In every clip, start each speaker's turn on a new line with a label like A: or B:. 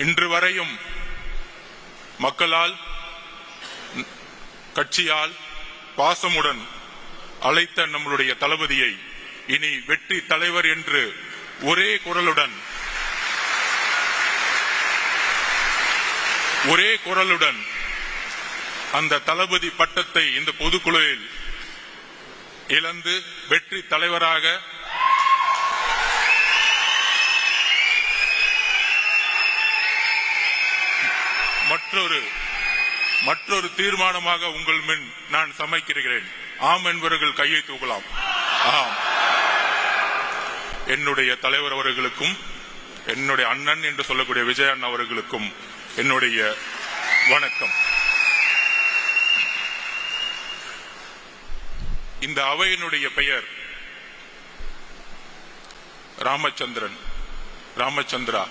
A: இன்று வரையும் மக்களால் கட்சியால் பாசமுடன் அழைத்த நம்மளுடைய தளபதியை இனி வெற்றி தலைவர் என்று ஒரே குரலுடன் ஒரே குரலுடன் அந்த தளபதி பட்டத்தை இந்த பொதுக்குழுவில் இழந்து வெற்றி தலைவராக மற்றொரு மற்றொரு தீர்மானமாக உங்கள் முன் நான் சமைக்கிறேன். ஆம் என்பவர்கள் கையை தூக்கலாம். ஆம். என்னுடைய தலைவர் அவர்களுக்கும் என்னுடைய அண்ணன் என்று சொல்லக்கூடிய விஜயன் அவர்களுக்கும் என்னுடைய வணக்கம். இந்த அவையினுடைய பெயர் ராமச்சந்திரன். ராமச்சந்திரா.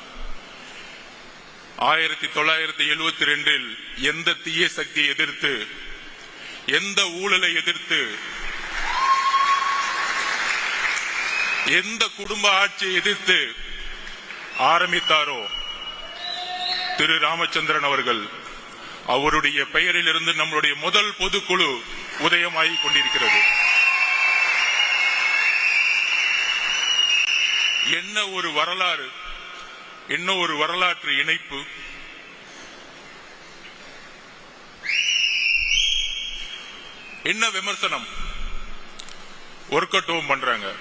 A: ஆயிரத்தி தொள்ளாயிரத்தி எழுபத்தி ரெண்டில் எந்த தீய சக்தியை எதிர்த்து எந்த ஊழலை எதிர்த்து எந்த குடும்ப ஆட்சியை எதிர்த்து ஆரம்பித்தாரோ திரு ராமச்சந்திரன் அவர்கள் அவருடைய பெயரிலிருந்து நம்மளுடைய முதல் பொதுக்குழு உதயமாகி கொண்டிருக்கிறது. என்ன ஒரு வரலாறு? என்ன ஒரு வரலாற்று இணைப்பு. என்ன விமர்சனம். ஒர்க் அவுட் பண்றாங்க.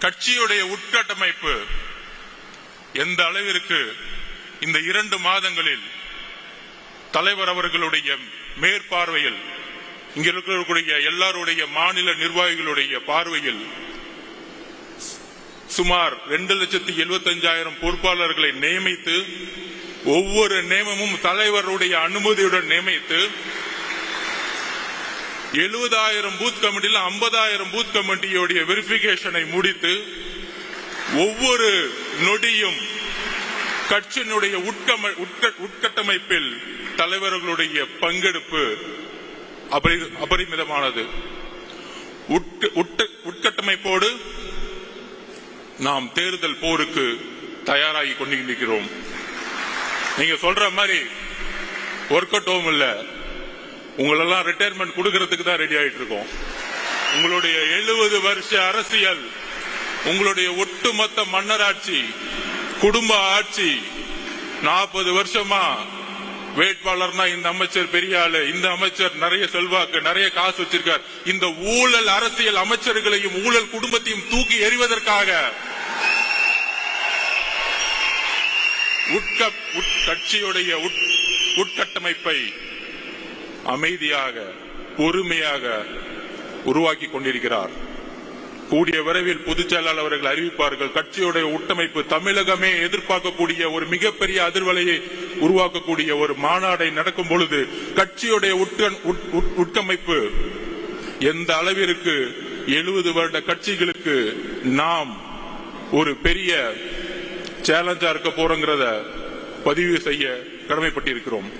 A: கட்சியுடைய உட்கட்டமைப்பு எந்த அளவிற்கு இந்த இரண்டு மாதங்களில் தலைவர் அவர்களுடைய மேற்பார்வையில் இங்க இருக்கக்கூடிய எல்லாருடைய மாநில நிர்வாகிகளுடைய பார்வையில் சுமார் ரெண்டு லட்சத்தி எழுபத்தஞ்சாயிரம் பொறுப்பாளர்களை நியமித்து ஒவ்வொரு நியமமும் தலைவருடைய அனுமதியுடன் நியமித்து எழுபதாயிரம் பூத் கமிட்டியில் ஐம்பதாயிரம் பூத் கமிட்டியுடைய வெரிபிகேஷனை முடித்து ஒவ்வொரு நொடியும் கட்சியினுடைய உட்கம- உட்கட்டமைப்பில் தலைவர்களுடைய பங்கெடுப்பு அபரி- அபரிமிதமானது. உட்கட்டமைப்போடு நாம் தேர்தல் போருக்கு தயாராகி கொண்டிருக்கிறோம். நீங்க சொல்ற மாதிரி ஒர்க் அவுட் ஹோம் இல்ல. உங்களெல்லாம் ரிட்டையர்மெண்ட் கொடுக்கறதுக்கு தான் ரெடி ஆயிட்டு இருக்கோம். உங்களுடைய எழுபது வருஷ அரசியல் உங்களுடைய ஒட்டுமொத்த மன்னராட்சி குடும்ப ஆட்சி நாற்பது வருஷமா வேட்பாளர்னா இந்த அமைச்சர் பெரிய ஆளு. இந்த அமைச்சர் நிறைய செல்வாக்கு நிறைய காசு வச்சிருக்கார். இந்த ஊழல் அரசியல் அமைச்சர்களையும் ஊழல் குடும்பத்தையும் தூக்கி எறிவதற்காக உட்க உட்கட்சியுடைய உட்- உட்கட்டமைப்பை அமைதியாக பொறுமையாக உருவாக்கி கொண்டிருக்கிறார். கூடிய விரைவில் பொதுச் செயலாளர் அவர்கள் அறிவிப்பார்கள். கட்சியுடைய உட்டமைப்பு தமிழகமே எதிர்பார்க்கக்கூடிய ஒரு மிகப்பெரிய அதிர்வலையை உருவாக்கக்கூடிய ஒரு மாநாடை நடக்கும் பொழுது கட்சியுடைய உட்- உட்- உட்கமைப்பு எந்த அளவிற்கு எழுபது வருட கட்சிகளுக்கு நாம் ஒரு பெரிய சேலஞ்சா இருக்க போறோங்கிறத பதிவு செய்ய கடமைப்பட்டிருக்கிறோம்.